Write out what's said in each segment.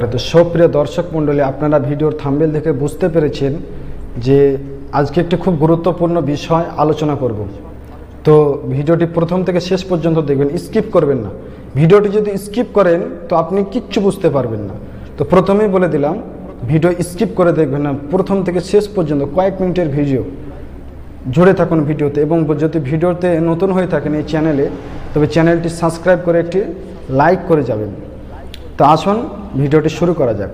তো দর্শক মণ্ডলী, আপনারা ভিডিওর থাম্বেল দেখে বুঝতে পেরেছেন যে আজকে একটি খুব গুরুত্বপূর্ণ বিষয় আলোচনা করব। তো ভিডিওটি প্রথম থেকে শেষ পর্যন্ত দেখবেন, স্কিপ করবেন না। ভিডিওটি যদি স্কিপ করেন, তো আপনি কিচ্ছু বুঝতে পারবেন না। তো প্রথমেই বলে দিলাম, ভিডিও স্কিপ করে দেখবেন না, প্রথম থেকে শেষ পর্যন্ত কয়েক মিনিটের ভিডিও। জুড়ে থাকুন ভিডিওতে এবং যদি ভিডিওতে নতুন হয়ে থাকেন এই চ্যানেলে, তবে চ্যানেলটি সাবস্ক্রাইব করে একটি লাইক করে যাবেন। তো আসুন, ভিডিওটি শুরু করা যাক।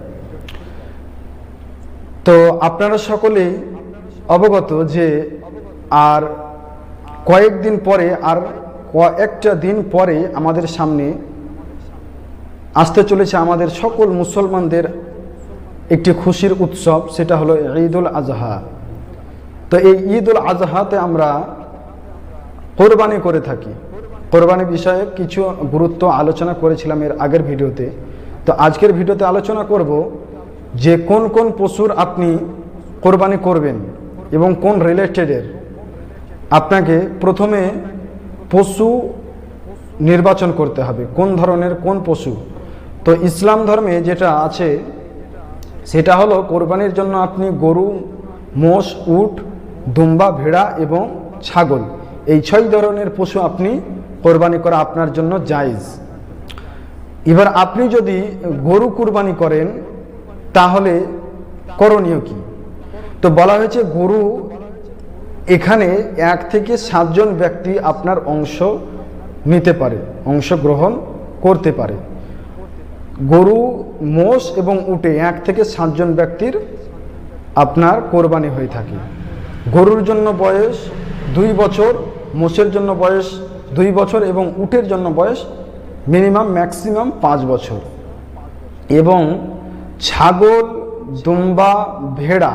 তো আপনারা সকলেই অবগত যে আর কয়েকদিন পরে, আর কয়েকটা দিন পরে আমাদের সামনে আসতে চলেছে আমাদের সকল মুসলমানদের একটি খুশির উৎসব, সেটা হলো ঈদুল আজহা। তো এই ঈদুল আজহাতে আমরা কোরবানি করে থাকি। কোরবানি বিষয়ে কিছু গুরুত্ব আলোচনা করেছিলাম এর আগের ভিডিওতে। তো আজকের ভিডিওতে আলোচনা করব যে কোন কোন পশুর আপনি কোরবানি করবেন এবং কোন রিলেটেডের আপনাকে প্রথমে পশু নির্বাচন করতে হবে, কোন ধরনের কোন পশু। তো ইসলাম ধর্মে যেটা আছে, সেটা হলো কোরবানির জন্য আপনি গরু, মোষ, উট, দুম্বা, ভেড়া এবং ছাগল, এই ছয় ধরনের পশু আপনি কোরবানি করা আপনার জন্য জায়জ। এবার আপনি যদি গরু কুরবানি করেন, তাহলে করণীয় কি? তো বলা হয়েছে গরু এখানে এক থেকে সাতজন ব্যক্তি আপনার অংশ নিতে পারে অংশগ্রহণ করতে পারে। গরু, মোষ এবং উটে এক থেকে সাতজন ব্যক্তির আপনার কোরবানি হয়ে থাকে। গরুর জন্য বয়স দুই বছর, মোষের জন্য বয়স দুই বছর এবং উটের জন্য বয়স মিনিমাম ম্যাক্সিমাম পাঁচ বছর। এবং ছাগল, দুম্বা, ভেড়া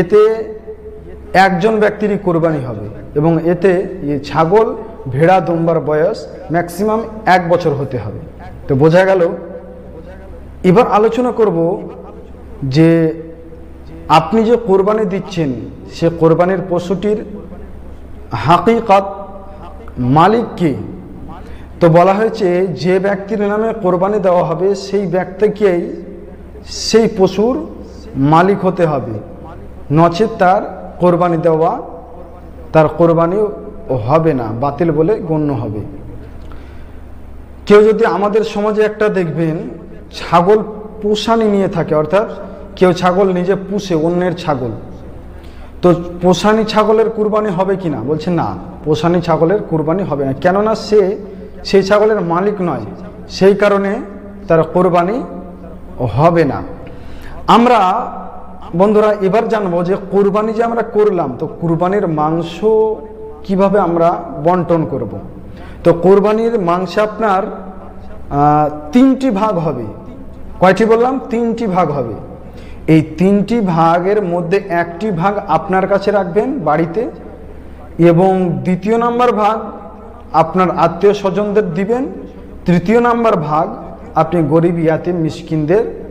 এতে একজন ব্যক্তিরই কোরবানি হবে এবং এতে ছাগল, ভেড়া, দুম্বার বয়স ম্যাক্সিমাম এক বছর হতে হবে। তো বোঝা গেল? এবার আলোচনা করব যে আপনি যে কোরবানি দিচ্ছেন, সে কোরবানির পশুটির হাকিকাত মালিক কে তো বলা হয়েছে, যে ব্যক্তির নামে কোরবানি দেওয়া হবে, সেই ব্যক্তিকেই সেই পশুর মালিক হতে হবে। নচেত তার কোরবানি দেওয়া, তার কোরবানি হবে না, বাতিল বলে গণ্য হবে। কেউ যদি আমাদের সমাজে একটা দেখবেন, ছাগল পোষানি নিয়ে থাকে, অর্থাৎ কেউ ছাগল নিজে পুষে, অন্যের ছাগল। তো পোষানি ছাগলের কুরবানি হবে কি না বলছে না, পোষানি ছাগলের কুরবানি হবে না। কেননা সে সেই ছাগলের মালিক নয়। সেই কারণে তার কোরবানি হবে না। আমরা, বন্ধুরা, এবার জানব যে কোরবানি যে আমরা করলাম, তো কোরবানির মাংস কীভাবে আমরা বন্টন করব। তো কোরবানির মাংস আপনার তিনটি ভাগ হবে। কয়টি বললাম? তিনটি ভাগ হবে। এই তিনটি ভাগের মধ্যে একটি ভাগ আপনার কাছে রাখবেন বাড়িতে এবং দ্বিতীয় নাম্বার ভাগ আপনার আত্মীয় স্বজনদের দিবেন। তৃতীয় নাম্বার ভাগ আপনি গরিব ইয়াতিম মিসকিনদের